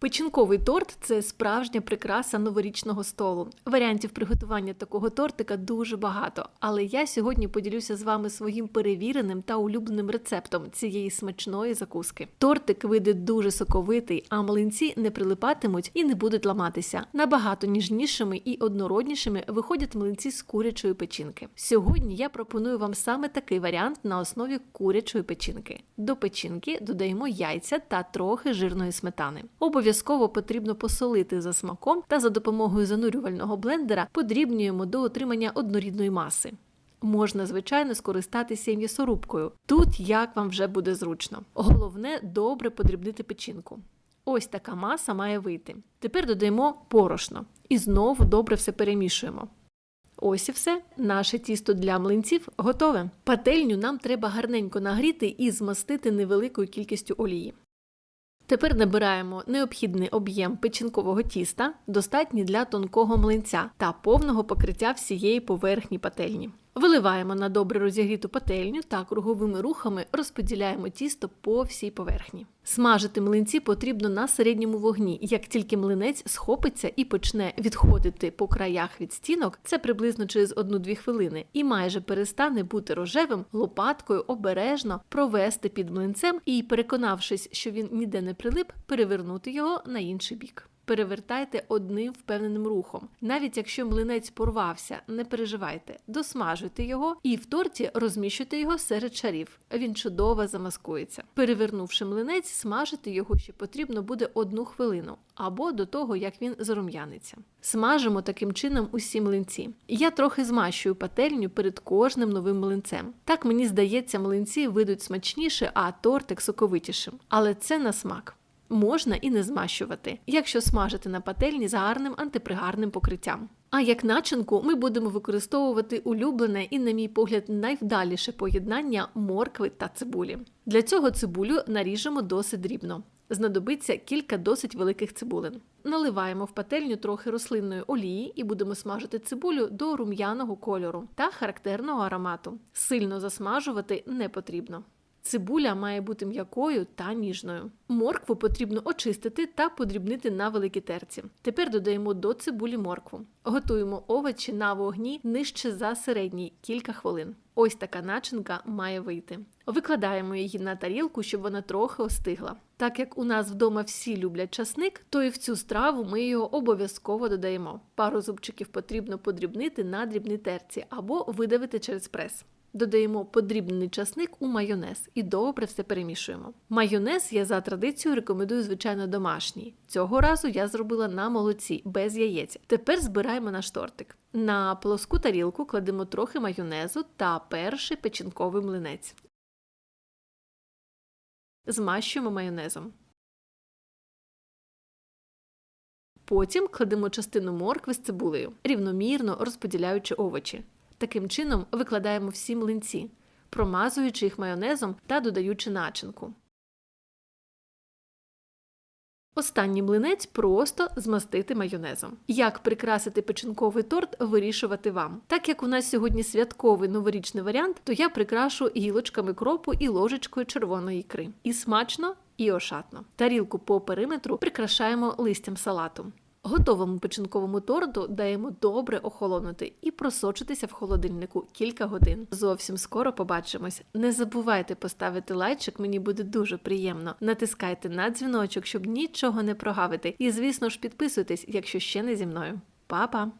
Печінковий торт це справжня прикраса новорічного столу. Варіантів приготування такого тортика дуже багато, але я сьогодні поділюся з вами своїм перевіреним та улюбленим рецептом цієї смачної закуски. Тортик вийде дуже соковитий, а млинці не прилипатимуть і не будуть ламатися. Набагато ніжнішими і однороднішими виходять млинці з курячої печінки. Сьогодні я пропоную вам саме такий варіант на основі курячої печінки. До печінки додаємо яйця та трохи жирної сметани. Обов'язково потрібно посолити за смаком та за допомогою занурювального блендера подрібнюємо до отримання однорідної маси. Можна, звичайно, скористатися і м'ясорубкою. Тут як вам вже буде зручно. Головне добре подрібнити печінку. Ось така маса має вийти. Тепер додаємо порошно і знову добре все перемішуємо. Ось і все. Наше тісто для млинців готове. Пательню нам треба гарненько нагріти і змастити невеликою кількістю олії. Тепер набираємо необхідний об'єм печінкового тіста, достатній для тонкого млинця та повного покриття всієї поверхні пательні. Виливаємо на добре розігріту пательню та круговими рухами розподіляємо тісто по всій поверхні. Смажити млинці потрібно на середньому вогні. Як тільки млинець схопиться і почне відходити по краях від стінок, це приблизно через 1-2 хвилини, і майже перестане бути рожевим, лопаткою обережно провести під млинцем і, переконавшись, що він ніде не прилип, перевернути його на інший бік. Перевертайте одним впевненим рухом. Навіть якщо млинець порвався, не переживайте, досмажуйте його і в торті розміщуйте його серед шарів. Він чудово замаскується. Перевернувши млинець, смажити його ще потрібно буде одну хвилину або до того, як він зарум'яниться. Смажимо таким чином усі млинці. Я трохи змащую пательню перед кожним новим млинцем. Так мені здається, млинці вийдуть смачніше, а тортик соковитішим. Але це на смак. Можна і не змащувати, якщо смажити на пательні з гарним антипригарним покриттям. А як начинку ми будемо використовувати улюблене і, на мій погляд, найвдаліше поєднання моркви та цибулі. Для цього цибулю наріжемо досить дрібно. Знадобиться кілька досить великих цибулин. Наливаємо в пательню трохи рослинної олії і будемо смажити цибулю до рум'яного кольору та характерного аромату. Сильно засмажувати не потрібно. Цибуля має бути м'якою та ніжною. Моркву потрібно очистити та подрібнити на великій терці. Тепер додаємо до цибулі моркву. Готуємо овочі на вогні нижче за середній кілька хвилин. Ось така начинка має вийти. Викладаємо її на тарілку, щоб вона трохи остигла. Так як у нас вдома всі люблять часник, то і в цю страву ми його обов'язково додаємо. Пару зубчиків потрібно подрібнити на дрібній терці або видавити через прес. Додаємо подрібнений часник у майонез і добре все перемішуємо. Майонез я за традицією рекомендую, звичайно, домашній. Цього разу я зробила на молоці без яєць. Тепер збираємо наш тортик. На плоску тарілку кладемо трохи майонезу та перший печінковий млинець. Змащуємо майонезом. Потім кладемо частину моркви з цибулею, рівномірно розподіляючи овочі. Таким чином викладаємо всі млинці, промазуючи їх майонезом та додаючи начинку. Останній млинець просто змастити майонезом. Як прикрасити печінковий торт, вирішувати вам. Так як у нас сьогодні святковий новорічний варіант, то я прикрашу гілочками кропу і ложечкою червоної ікри. І смачно, і ошатно. Тарілку по периметру прикрашаємо листям салату. Готовому печінковому торту даємо добре охолонути і просочитися в холодильнику кілька годин. Зовсім скоро побачимось. Не забувайте поставити лайчик, мені буде дуже приємно. Натискайте на дзвіночок, щоб нічого не прогавити. І, звісно ж, підписуйтесь, якщо ще не зі мною. Па-па!